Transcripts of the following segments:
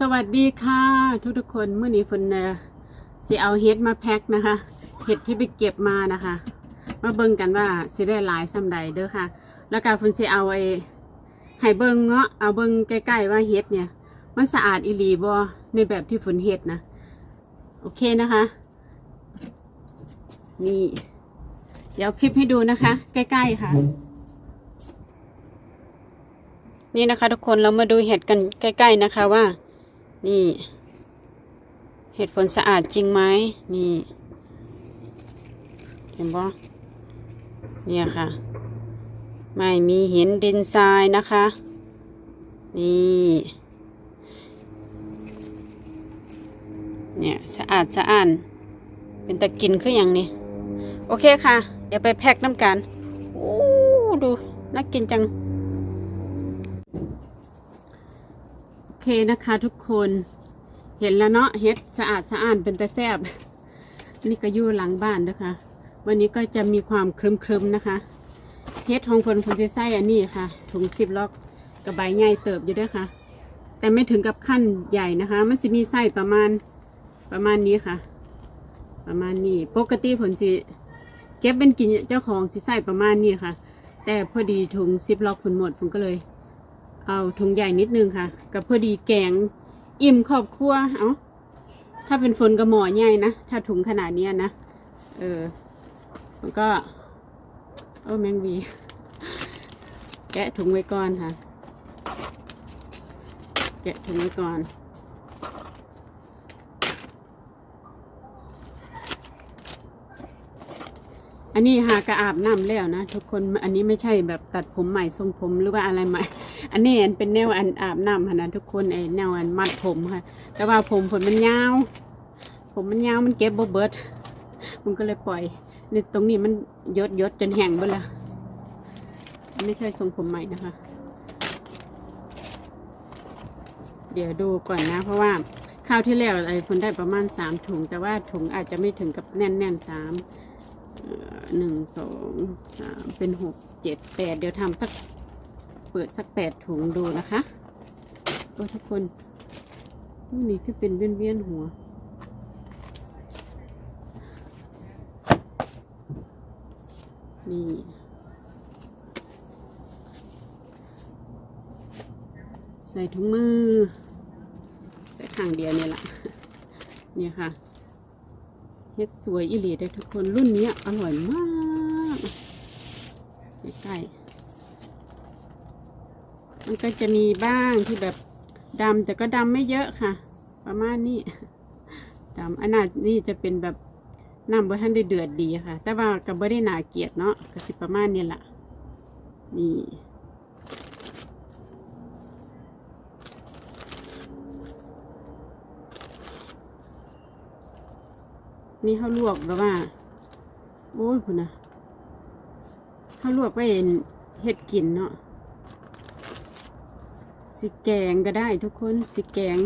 สวัสดีค่ะ ทุกทุกคนเมื่อนี้ฝนเอ่อสิเอาเฮ็ดมาแพ็คนะคะเห็ดที่ไปเก็บมานะคะ มาเบิ่งกันว่าสิได้หลายสำใดเด้อค่ะ แล้วก็ฝนสิเอาไอ้ให้เบิ่งเงาะเอาเบิ่งใกล้ๆว่าเฮ็ดเนี่ย มันสะอาดอีหลีบ่ในแบบที่ฝนเฮ็ดนะโอเคนะคะ นี่ เดี๋ยวคลิปให้ดูนะคะ ใกล้ๆค่ะนี่นะคะทุกคนเรามาดูเห็ดกันใกล้ ๆนะคะว่า นี่ เห็ดผลสะอาดจริงไหมนี่ เห็นบ่เนี่ยค่ะ ไม่มีหินดินทรายนะคะ นี่ เนี่ย สะอาดสะอาดเป็นตะกินคืออย่างนี้ โอเคค่ะ เดี๋ยวไปแพ็คน้ำกัน โอ้ ดู น่ากินจัง เคนะคะทุกคนเห็นแล้วเนาะเฮ็ดสะอาดสะอ้าดเป็นตะแซบนี่ก็อยู่หลังบ้านนะคะ วันนี้ก็จะมีความครึมๆนะคะเฮ็ดของคนคนจะใส่อันนี้ค่ะ ถุงซิปล็อกกับใบใหญ่เติบอยู่ด้วยค่ะ แต่ไม่ถึงกับขั้นใหญ่นะคะ มันจะมีไส้ประมาณประมาณนี้ค่ะ ประมาณนี้ปกติผลสิเก็บเป็นกินเจ้าของสิใส่ประมาณนี้ค่ะ แต่พอดีถุงซิปล็อกผลหมดผมก็เลย เอาถุงใหญ่นิดนึงค่ะ กับพอดีแกงอิ่มครอบครัวเอาถ้าเป็นฝนกับหมอใหญ่นะ ถ้าถุงขนาดเนี้ยนะ เออ มันก็ โอ้แมงวี แกะถุงไว้ก่อนค่ะ แกะถุงไว้ก่อน อันนี้หากระอาบน้ำแล้วนะ ทุกคน อันนี้ไม่ใช่แบบตัดผมใหม่ทรงผมหรือว่าอะไรใหม่ อันนี้อันเป็นแนวอันอาบน้ำค่ะนะทุกคนไอแนวอันมัดผมค่ะ แต่ว่าผมผมมันยาว ผมมันยาวมันเก็บบ่เบิดมันก็เลยปล่อยในตรงนี้มันยดยดจนแห้งไปละไม่ใช่ทรงผมใหม่นะคะ เดี๋ยวดูก่อนนะ เพราะว่าข้าวที่แล้วไอ้คนได้ประมาณสามถุง แต่ว่าถุงอาจจะไม่ถึงกับแน่นแน่นสามหนึ่งสองสามเป็นหกเจ็ดแปดเดี๋ยวทำสัก ปิดสักแปดถุงดูนะคะโอ้ทุกคนนี่นี่คือเป็นเวียนเวียนๆหัว นี่ใส่ถุงมือ ใส่ข้างเดียวเนี่ยแหละเนี่ยค่ะเฮ็ดสวยอิหลีได้ทุกคนรุ่นนี้อร่อยมากใกล้ๆ มันก็จะมีบ้างที่แบบดำแต่ก็ดำไม่เยอะค่ะ ประมาณนี้ดำอันนั้นนี่จะเป็นแบบน้ำบ่ทันได้เดือดดีค่ะ แต่ว่าก็บ่ได้หนาเกียดเนาะก็สิประมาณนี้แหละนี่นี่เขาลวกแบบว่า โอ้ยคุณนะเขาลวกไปเห็ดกินเนาะ สิแกงก็ได้ทุกคนสิแกง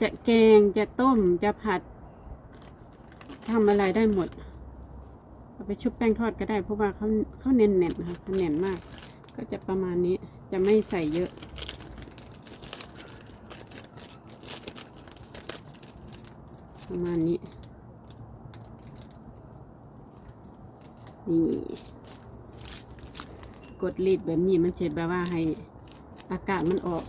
จะแกงจะต้มจะผัดทำอะไรได้หมด เอาไปชุบแป้งทอดก็ได้เพราะว่าเขาเขาเน้นๆนะคะเขาเน้นมาก ก็จะประมาณนี้จะไม่ใส่เยอะ ประมาณนี้ นี่ กดลีดแบบนี้มันจะแบบว่าให้ อากาศมันออก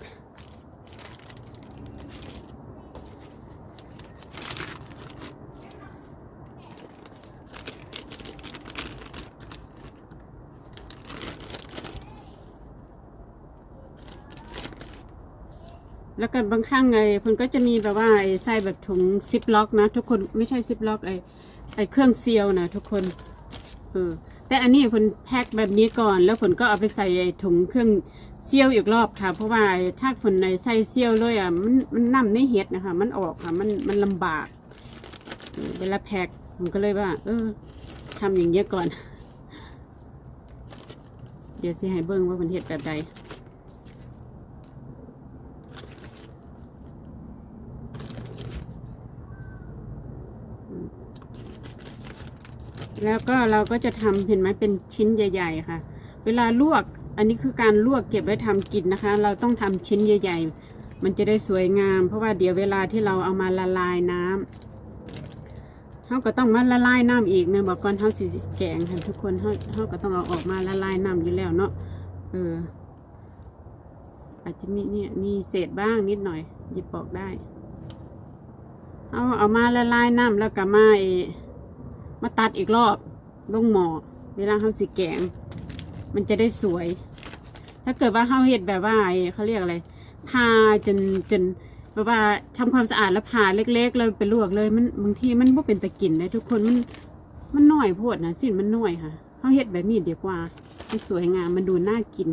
แล้วก็บางครั้งไงคนก็จะมีแบบว่าไอ้ใส่แบบถุงซิปล็อกนะทุกคนไม่ใช่ซิปล็อกไอ้ไอ้เครื่องเซียวนะทุกคนเออแต่อันนี้ผลแพ็คแบบนี้ก่อน แล้วผลก็เอาไปใส่ไอ้ถุงเครื่อง เซี่ยวอีกรอบค่ะ เพราะว่าถ้าผลในใส่เซี่ยวเลยอะมันมันน้ำในเห็ดนะคะ มันออกค่ะ มันมันลำบากเออเวลาแพ็คผมก็เลยว่า เออทำอย่างเงี้ยก่อน เดี๋ยวสิให้เบิ้งว่ามันเห็ดแบบใดแล้วก็เราก็จะทำเห็นไหมเป็นชิ้นใหญ่ ๆ ค่ะ เวลาลวก อันนี้คือการลวกเก็บไว้ทำกินนะคะ เราต้องทำชิ้นใหญ่ ๆ มันจะได้สวยงาม เพราะว่าเดี๋ยวเวลาที่เราเอามาละลายน้ำเขาก็ต้องมาละลายน้ำอีกเนะบอกก่อนเขาสิแกงค่ะทุกคนเขาเขาก็ต้องเอาออกมาละลายน้ำอยู่แล้วเนาะเอออาจจะมีเนี่ยมีเศษบ้างนิดหน่อยหยิบปอกได้เอาเอามาละลายน้ำแล้วก็มาไอ้มาตัดอีกรอบลงหม้อเวลาเขาสิแกง มันจะได้สวย ถ้าเกิดว่าเขาเห็ดแบบว่าเขาเรียกอะไรพาจนจนแบบว่าทำความสะอาดแล้วผ่าเล็กๆแล้วไปลวกเลยมันบางทีมันบ่เป็นตะกินนะทุกคนมันมันน้อยโพดนะสินมันน้อยค่ะเขาเห็ดแบบนี้ดีกว่ามันสวยงามมันดูน่ากิน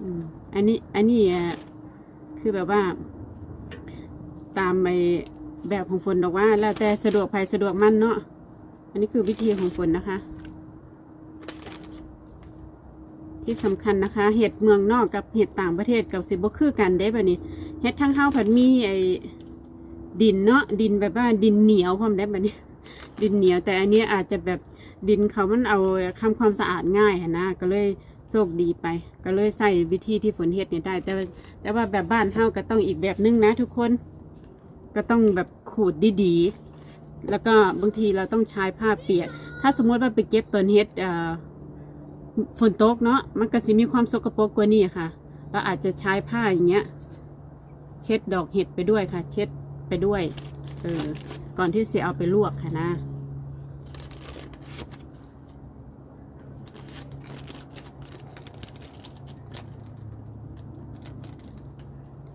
อืมอันนี้อันนี้คือแบบว่า ตามไปแบบของฝนบอกว่า แล้วแต่สะดวกภายสะดวกมันเนาะอันนี้คือวิธีของฝนนะคะ ที่สำคัญนะคะ เห็ดเมืองนอกกับเห็ดต่างประเทศกับสิบคือกันเด้แบบนี้เห็ดทั้งข้าวผัดมีไอ้ดินเนาะดินแบบว่าดินเหนียวพร้อมได้แบบนี้ ดินเหนียวแต่อันนี้อาจจะแบบดินเขามันเอาทำความสะอาดง่ายนะก็เลยโชคดีไป ก็เลยใส่วิธีที่ฝนเห็ดเนี่ยได้ แต่ว่าแต่ว่าแบบบ้านเฮาก็ต้องอีกแบบนึงนะ ทุกคน ก็ต้องแบบขูดดีๆแล้วก็บางทีเราต้องใช้ผ้าเปียก ถ้าสมมติว่าไปเก็บต้นเห็ดเอ่อ ฝนตกเนาะมันก็สิมีความสกปรกกว่านี้ค่ะเราอาจจะใช้ผ้าอย่างเงี้ย เช็ดดอกเห็ดไปด้วยค่ะ เช็ดไปด้วยเออก่อนที่จะเอาไปลวกค่ะนะ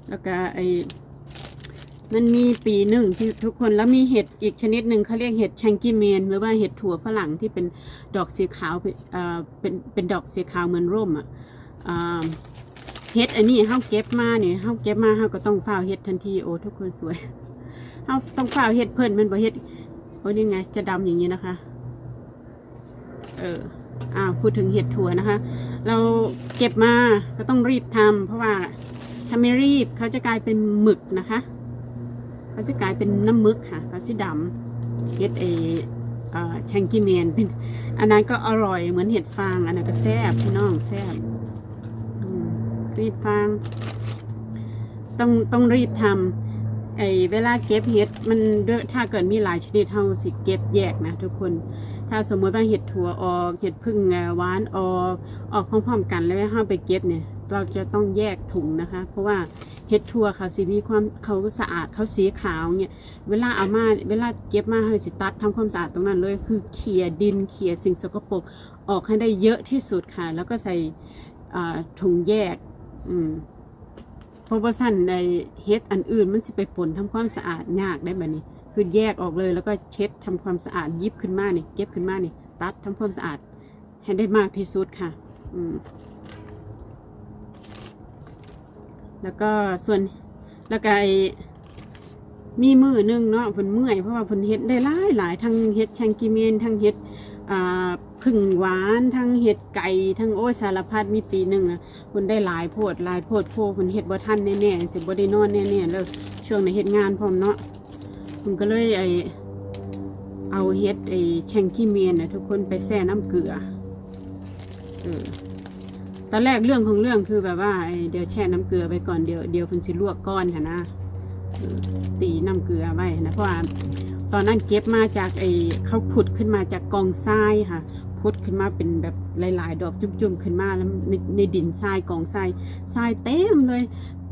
แล้วก็ไอมันมีปีหนึ่งที่ทุกคนแล้วมีเห็ดอีกชนิดหนึ่งเขาเรียกเห็ดแชงกิเมน หรือว่าเห็ดถั่วฝรั่งที่เป็น ดอกสีขาวเป็นเป็นดอกสีขาวเหมือนร่มอะเห็ดอันนี้เฮาเก็บมาเนี่ยเฮาเก็บมาเฮาก็ต้องเฝ้าเห็ดทันทีโอ้ทุกคนสวยเฮาต้องเฝ้าเห็ดเพิ่นมันบ่เห็ดโอ้นี่ไงจะดำอย่างนี้นะคะ เอออ่าพูดถึงเห็ดถั่วนะคะ เราเก็บมาก็ต้องรีบทำเพราะว่าถ้าไม่รีบเขาจะกลายเป็นหมึกนะคะเขาจะกลายเป็นน้ำมึกค่ะเขาสีดำเห็ดเอ่อแชงกิเมนเป็น อันนั้นก็อร่อยเหมือนเห็ดฟาง อันนั้นก็แซ่บพี่น้องแซ่บเห็ดฟาง ต้องต้องรีบทำไอ้เวลาเก็บเห็ด มันด้วยถ้าเกิดมีหลายชนิดเฮาสิเก็บแยกนะทุกคน ถ้าสมมติว่าเห็ดถั่วออก เห็ดพึ่งหวานออก ออกพร้อมๆกันแล้วห้าไปเก็บเนี่ย เราจะต้องแยกถุงนะคะ เพราะว่าเห็ดถั่วเขาสิมีความเขาสะอาดเขาสีขาวเนี่ย เวลาเอามา เวลาเก็บมาให้สิตัดทำความสะอาดตรงนั้นเลย คือเขี่ยดินเขี่ยสิ่งสกปรกออกให้ได้เยอะที่สุดค่ะ แล้วก็ใส่ถุงแยก อืมเพราะว่าสั้นในเฮ็ดอันอื่นมันสิไปปนทำความสะอาดยากได้แบบนี้ คือแยกออกเลยแล้วก็เช็ดทำความสะอาดยิบขึ้นมาเนี่ยเก็บขึ้นมาเนี่ยตัดทำความสะอาดให้ได้มากที่สุดค่ะอืมแล้วก็ส่วนแล้วก็มีมือหนึงเนาะผลเมื่อยเพราะว่าผลเฮ็ดได้หลายหลายทั้งเฮ็ดแชงกิเมนทั้งเฮ็ดอ่าพึ่งหวานทั้งเฮ็ดไก่ทั้งโอ้ยสารพัดมีปีหนึ่งนะผลได้หลายโพดหลายโพดโพผลเฮ็ดบ่ทันแน่ๆสิบ่ได้นอนแน่ๆแล้วช่วงในเฮ็ดงานพร้อมเนาะ ผมก็เลยไอเอาเฮ็ดไอแชงขี้เมียนนะทุกคนไปแช่น้ำเกลือเออตอนแรกเรื่องของเรื่องคือแบบว่าไอเดี๋ยวแช่น้ำเกลือไปก่อนเดี๋ยวเดี๋ยวเพิ่นสิลวกก้อนค่ะนะตีน้ำเกลือไว้นะเพราะว่า ตอนนั้นเก็บมาจากไอ้เขาขุดขึ้นมาจากกองทรายค่ะพุดขึ้นมาเป็นแบบหลาย ๆ ดอกจุ่มๆขึ้นมาแล้วในในดินทรายกองทรายทรายเต็มเลย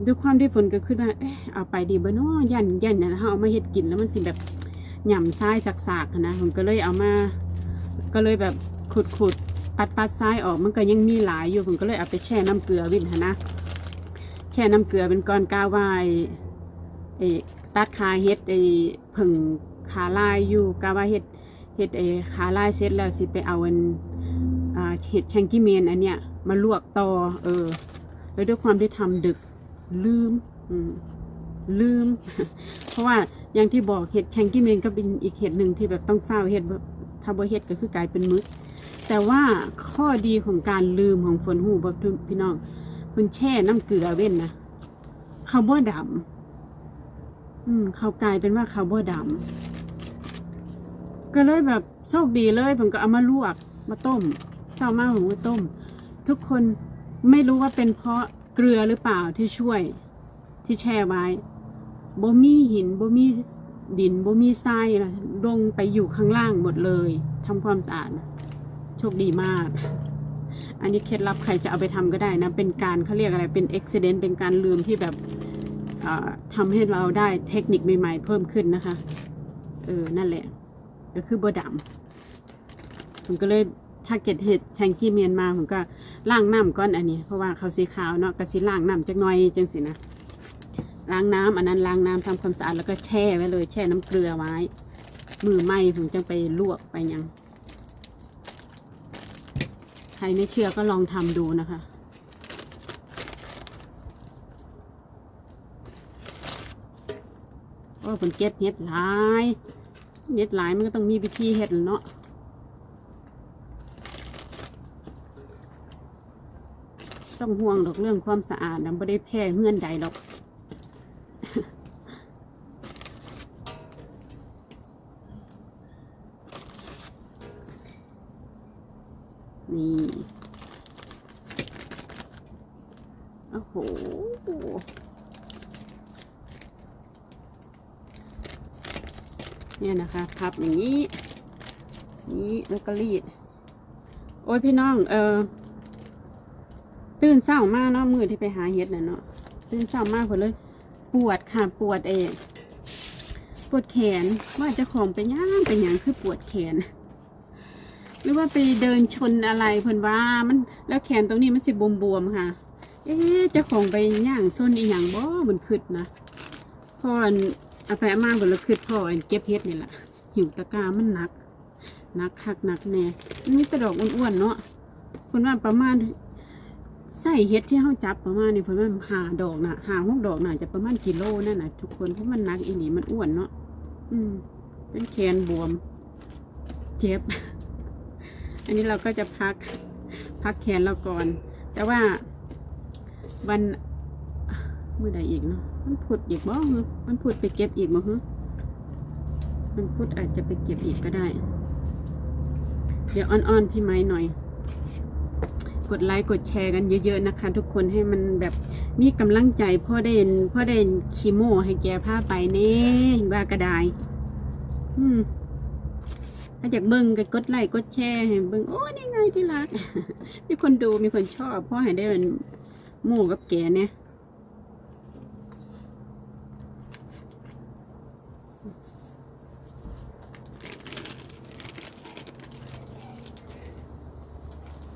ด้วยความที่ฝนก็ขึ้นมาเอ๊ะเอาไปดีบ่เนาะยันยันนะเอามาเฮ็ดกินแล้วมันสิแบบหย่ำทรายจากสากนะผมก็เลยเอามา ก็เลยแบบขุดขุดปัดปัดทรายออกมันก็ยังมีหลายอยู่ผมก็เลยเอาไปแช่น้ำเกลือวินนนะแช่น้ำเกลือเป็นก้อนกาวายไอ้ตัดขาเฮ็ดไอ้ผึ่ง ขาลายอยู่กาวาเฮ็ดเฮ็ดไอ้ขาลายเสร็จแล้วสิไปเอาอันเห็ดแชงกิเมนอันเนี้ยมาลวกต่อเออแล้วด้วยความที่ทำดึกลืมลืม เพราะว่าอย่างที่บอกเห็ดแชงกิเมนก็เป็นอีกเห็ดหนึ่งที่แบบต้องเฝ้าเห็ดถ้าบ่เห็ดก็คือกลายเป็นมึกแต่ว่าข้อดีของการลืมของฝนหูบพี่น้องคุณแช่น้ำเกลือเว้นนะเขาบ่ดำอืม เขากลายเป็นว่าเขาบ่ดำ ก็เลยแบบโชคดีเลยผมก็เอามาลวกมาต้มเศร้ามากผมก็ต้ม ทุกคนไม่รู้ว่าเป็นเพราะเกลือหรือเปล่าที่ช่วยที่แช่ไว้บ่มีหินบ่มีดินบ่มีทรายนะลงไปอยู่ข้างล่างหมดเลยทำความสะอาดโชคดีมาก อันนี้เคล็ดลับใครจะเอาไปทำก็ได้นะ เป็นการเขาเรียกอะไรเป็นอุบิเหตุเป็นการลืมที่แบบอ่าทำให้เราได้เทคนิคใหม่ๆเพิ่มขึ้นนะคะ เออ นั่นแหละ ก็คือบดำผมก็เลยถ้าเก็ดเห็ดแชงกี้เมียนมาผมก็ล้างน้ำก้อนอันนี้ เพราะว่าเขาสีขาวเนาะก็สิล้างน้ำจักหน่อยจังสินะล้างน้ำอันนั้นล้างน้ำทำความสะอาดแล้วก็แช่ไว้เลย แช่น้ำเกลือไว้ มือไหมผมจังไปลวกไปยัง ใครไม่เชื่อก็ลองทำดูนะคะ โอ้ผลเก็บเห็ดหลาย เห็ดหลายมันก็ต้องมีวิธีเห็ดเนาะต้องห่วงดอกเรื่องความสะอาดนะไม่ได้แพร่เงื่อนใดหรอกนี่โอ้โห เนี่ยนะคะ พับอย่างนี้ นี้แล้วก็รีด โอ้ยพี่น้อง เออตื่นเศร้ามากเนาะมือที่ไปหาเห็ดน่ะเนาะตื่นเศร้ามากผลเลย ปวดค่ะปวดเองปวดแขนว่าจะของไปย่างไปย่างคือปวดแขน หรือว่าไปเดินชนอะไรเพิ่อนว่ามันแล้วแขนตรงนี้มันสิบวมๆค่ะ เอ๊ะจ้าของไปย่างส้นอีหยังบ่มันขึ้นนะพ่อน เอาไปเอามาเพิ่นแล้วขึ้นพ่ออันเก็บเฮ็ดนี่แหละหิวตะกร้ามันหนักหนักคักหนักแน่มันมีแตะดอกอ้วนๆเนาะเพิ่นว่าประมาณใส่เฮ็ดที่เขาจับประมาณนี้เพิ่นว่าหาดอกน่ะหาหกดอกน่ะจะประมาณกิโลนั่นน่ะทุกคนเพราะมันหนักอีหลีมันอ้วนเนาะอืมเป็นแขนบวม เจ็บ อันนี้เราก็จะพัก พักแขนเราก่อน แต่ว่าวัน มือใดอีกเนาะมันพุดอีกบ่ฮึมันพุดไปเก็บอีกบ่ฮึมันพุดอาจจะไปเก็บอีกก็ได้ เดี๋ยวอ่อนๆพี่ไม้หน่อย กดไลค์กดแชร์กันเยอะๆนะคะ ทุกคนให้มันแบบมีกำลังใจพ่อได้พ่อได้คีโมให้แกผ้าไปเน่ห็นว่ากระไดอืมถ้าอยากเบิ่งก็กดไลค์กดแชร์ให้เบิ่งโอ้นี่ไงที่รัก มีคนดูมีคนชอบพ่อให้ได้เป็นหมู่กับแกเนี่ย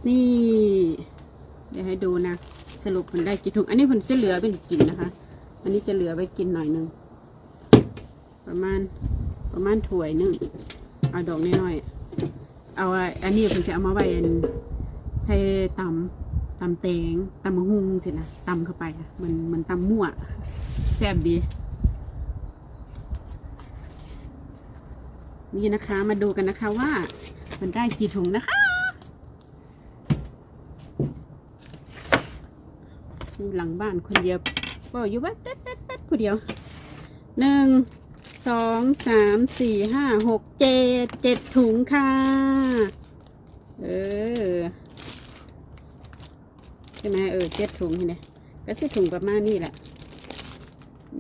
นี่ เดี๋ยวให้ดูนะ สรุปผลได้กี่ถุง อันนี้ผลจะเหลือเป็นกินนะคะ อันนี้จะเหลือไว้กินหน่อยหนึง ประมาณประมาณถ้วยหนึง เอาดอกน้อยๆ เอาอันนี้ผมจะเอามาไว้อันใส่ตำตำแตงตำมะฮุงเสินะตำเข้าไปอะมันมันตำมั่วแซ่บดี นี่นะคะมาดูกันนะคะว่ามันได้กี่ถุงนะคะ อยู่หลังบ้านคนเดียวเปล่าอยู่ว่าเด็ดเด็ดเด็ดผู้เดียวหนึ่งสองสามสี่ห้าหกเจ็ดเจ็ดถุงค่ะ เออ ใช่ไหมเออเจ็ดถุงเห็นไหมก็สิถุงประมาณนี้แหละ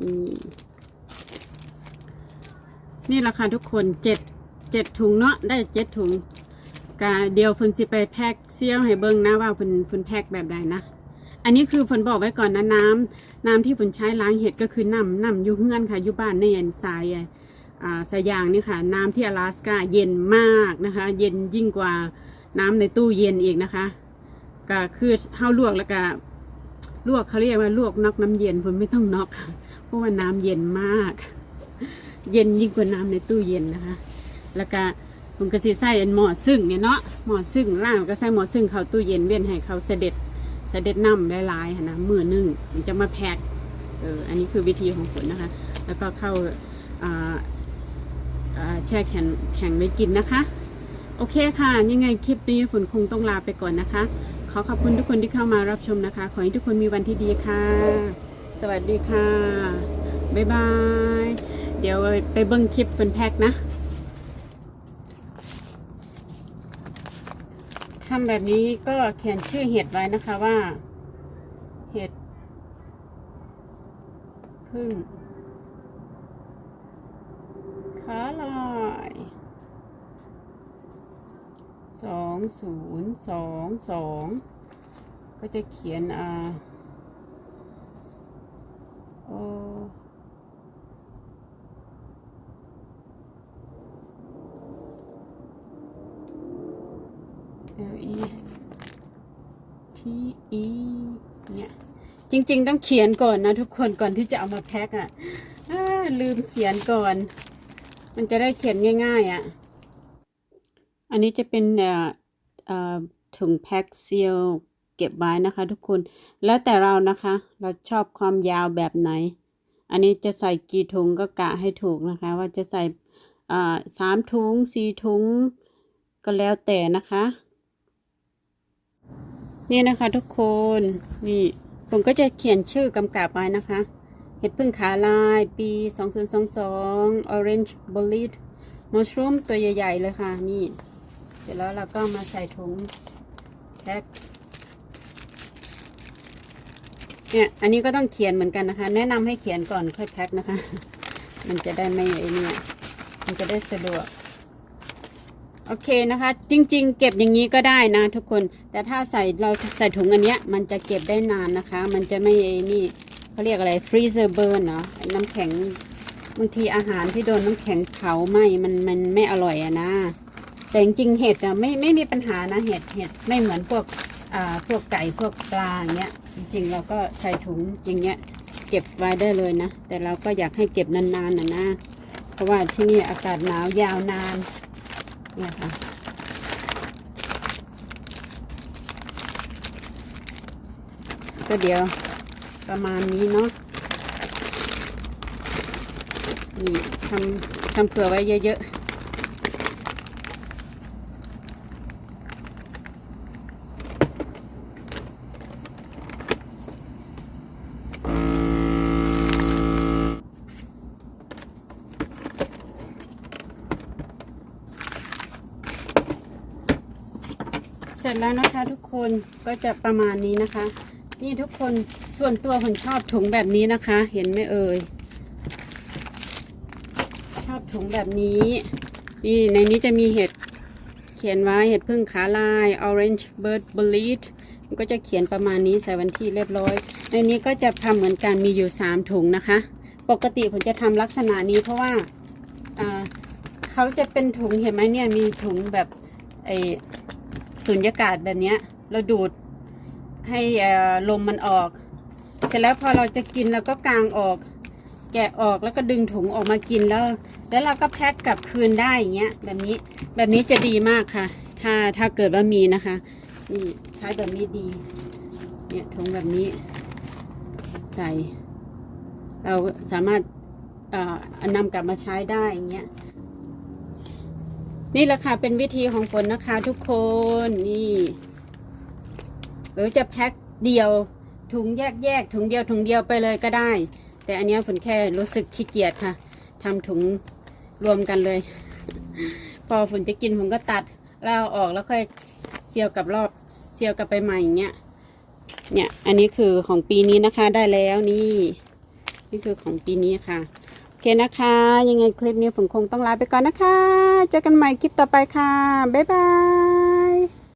นี่นี่ราคาทุกคนเจ็ดเจ็ดถุงเนาะได้เจ็ดถุงกะเดียวเพิ่นสิไปแพ็คเซี่ยวให้เบิ่งนะว่าเพิ่นเพิ่นแพ็คแบบใดนะ อันนี้คือเพิ่นบอกไว้ก่อนนะน้ำ น้ำที่ผมใช้ล้างเห็ดก็คือน้ำน้ำอยูเฮือนค่ะอยูบ้านในเย็นทรายอ่ะอ่าสายยางนี่ค่ะ น้ำที่阿拉斯กาเย็นมากนะคะ เย็นยิ่งกว่าน้ำในตู้เย็นอีกนะคะ ก็คือเฮาลวกแล้วก็ลวกเขาเรียกว่าลวกนอกน้ำเย็นผมไม่ต้องนอกค่ะเพราะว่าน้ำเย็นมาก เย็นยิ่งกว่าน้ำในตู้เย็นนะคะ แล้วก็ผมก็สิใส่อันหม้อซึ่งเนี่ยเนาะหม้อซึ่งล่างก็ใส่หม้อซึ่งเข้าตู้เย็นเวียนให้เขาเสด็จ เสด็จน้ำหลายๆนะมือนึ่งมันจะมาแพ็คเอออันนี้คือวิธีของฝนนะคะ แล้วก็เข้าอ่าแช่แข็งแข็งไว้กินนะคะ โอเคค่ะ ยังไงคลิปนี้ฝนคงต้องลาไปก่อนนะคะ ขอขอบคุณทุกคนที่เข้ามารับชมนะคะ ขอให้ทุกคนมีวันที่ดีค่ะ สวัสดีค่ะ บ๊ายบาย เดี๋ยวไปเบิ้งคลิปฝนแพ็คนะ ทำแบบนี้ก็เขียนชื่อเห็ดไว้นะคะว่า เห็ดพึ่งขาลายสองศูนย์สองสองก็จะเขียนอ่าโอ L E P E เนี่ยจริง ๆ ต้องเขียนก่อนนะทุกคนก่อนที่จะเอามาแพ็คอะ่ะลืมเขียนก่อน มันจะได้เขียนง่ายๆอะ่ะ อันนี้จะเป็นเอ่อเอ่อถุงแพ็คเซียลเก็บไว้นะคะ ทุกคนแล้วแต่เรานะคะ เราชอบความยาวแบบไหน อันนี้จะใส่กี่ถุงก็กะให้ถูกนะคะ ว่าจะใส่สามถุงสี่ถุงก็แล้วแต่นะคะ นี่นะคะทุกคนนี่ผมก็จะเขียนชื่อกำกับไว้นะคะ เห็ดพึ่งขาลายปี 2022 Orange b o l i t Mushroom ตัวใหญ่ ๆ เลยค่ะ นี่ เสร็จแล้วเราก็มาใส่ถุงแพ็คเนี่ย อันนี้ก็ต้องเขียนเหมือนกันนะคะ แนะนำให้เขียนก่อนค่อยแพ็คนะคะ มันจะได้ไม่ไอ้เนี่ย มันจะได้สะดวก โอเคนะคะ จริง ๆ เก็บอย่างนี้ก็ได้นะทุกคน แต่ถ้าใส่เราใส่ถุงอันเนี้ย มันจะเก็บได้นานนะคะ มันจะไม่นี่เขาเรียกอะไรฟรีเซอร์เบิร์นเนาะน้ำแข็งบางทีอาหารที่โดนน้ำแข็งเผาไหมมันมันไม่อร่อยอะนะ แต่จริงๆเห็ดอะไม่ไม่มีปัญหานะเห็ดเห็ดไม่เหมือนพวกอ่าพวกไก่พวกปลาอย่างเงี้ย จริง ๆ เราก็ใส่ถุงอย่างเงี้ยเก็บไว้ได้เลยนะ แต่เราก็อยากให้เก็บนานๆนะนะเพราะว่าที่นี่อากาศหนาวยาวนาน เนี่ยค่ะก็เดี๋ยวประมาณนี้เนาะนี่ทำทำเผื่อไว้เยอะๆ เส ร็จแล้วนะคะทุกคนก็จะประมาณนี้นะคะ นี่ทุกคนส่วนตัวผมชอบถุงแบบนี้นะคะ เห็นไหมเอ่ยชอบถุงแบบนี้นี่ในนี้จะมีเห็ดเขียนไว้เห็ดพึ่งขาลาย orange bird bleed มันก็จะเขียนประมาณนี้ใส่วันที่เรียบร้อย ในนี้ก็จะทำเหมือนกันมีอยู่ 3 ถุงนะคะ ปกติผมจะทำลักษณะนี้เพราะว่าเขาจะเป็นถุงเห็นไหมเนี่ยมีถุงแบบไอ สุญญากาศแบบนี้เราดูดให้ลมมันออก เสร็จแล้วพอเราจะกินเราก็กางออก แกะออกแล้วก็ดึงถุงออกมากินแล้ว แล้วเราก็แพ็คกลับคืนได้อย่างเงี้ยแบบนี้แบบนี้จะดีมากค่ะ ถ้าถ้าเกิดว่ามีนะคะนี่ใช้แบบนี้ดีเนี่ยถุงแบบนี้ใส่ เราสามารถเอ่อนำกลับมาใช้ได้อย่างเงี้ย นี่แหละค่ะเป็นวิธีของฝนนะคะทุกคนนี่หรือจะแพ็คเดียวถุงแยกแยกๆถุงเดียวถุงเดียวไปเลยก็ได้ แต่อันนี้ฝนแค่รู้สึกขี้เกียจค่ะทำถุงรวมกันเลย พอฝนจะกินผมก็ตัดแล้วอาออกแล้วค่อยเซียวกับรอบเซียวกับไปใหม่อย่างเงี้ยเนี่ยอันนี้คือของปีนี้นะคะได้แล้วนี่ นี่คือของปีนี้ค่ะ อเคนะคะ ยังไงคลิปนี้ผมคงต้องลาไปก่อนนะคะ เจอกันใหม่คลิปต่อไปค่ะ บ๊ายบาย